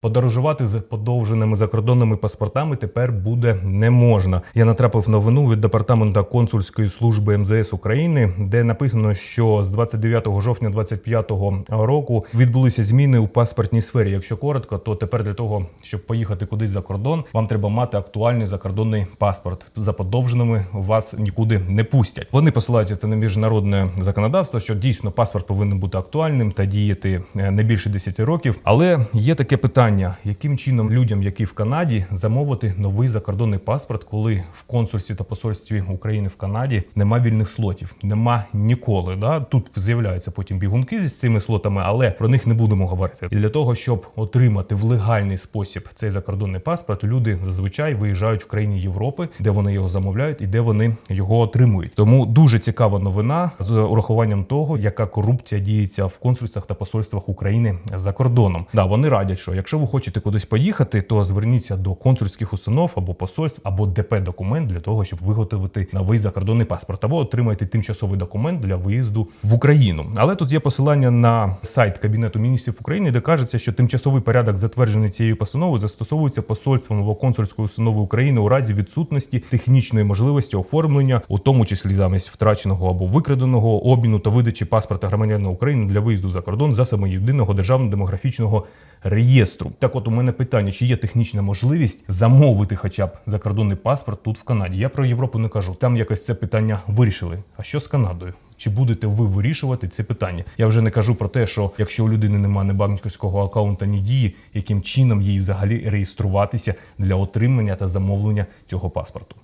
Подорожувати з подовженими закордонними паспортами тепер буде не можна. Я натрапив новину від департаменту консульської служби МЗС України, де написано, що з 29 жовтня 2025 року відбулися зміни у паспортній сфері. Якщо коротко, то тепер для того, щоб поїхати кудись за кордон, вам треба мати актуальний закордонний паспорт. За подовженими вас нікуди не пустять. Вони посилаються це на міжнародне законодавство, що дійсно паспорт повинен бути актуальним та діяти е, не більше 10 років. Але є таке питання: яким чином людям, які в Канаді, замовити новий закордонний паспорт, коли в консульстві та посольстві України в Канаді нема вільних слотів, нема ніколи. Да? Тут з'являються потім бігунки з цими слотами, але про них не будемо говорити. І для того, щоб отримати в легальний спосіб цей закордонний паспорт, люди зазвичай виїжджають в країни Європи, де вони його замовляють і де вони його отримують. Тому дуже цікава новина з урахуванням того, яка корупція діється в консульствах та посольствах України за кордоном. Да, вони радять, що якщо ви хочете кудись поїхати, то зверніться до консульських установ або посольств, або ДП документ для того, щоб виготовити новий закордонний паспорт, або отримайте тимчасовий документ для виїзду в Україну. Але тут є посилання на сайт Кабінету міністрів України, де кажеться, що тимчасовий порядок, затверджений цією постановою, застосовується посольством або консульською установою України у разі відсутності технічної можливості оформлення, у тому числі замість втраченого або викраденого обміну та видачі паспорта громадянина України для виїзду за кордон засобами єдиного державного демографічного реєстру. Так, от у мене питання: чи є технічна можливість замовити хоча б закордонний паспорт тут в Канаді? Я про Європу не кажу. Там якось це питання вирішили. А що з Канадою? Чи будете ви вирішувати це питання? Я вже не кажу про те, що якщо у людини немає банківського акаунта, ні дії, яким чином їй взагалі реєструватися для отримання та замовлення цього паспорту.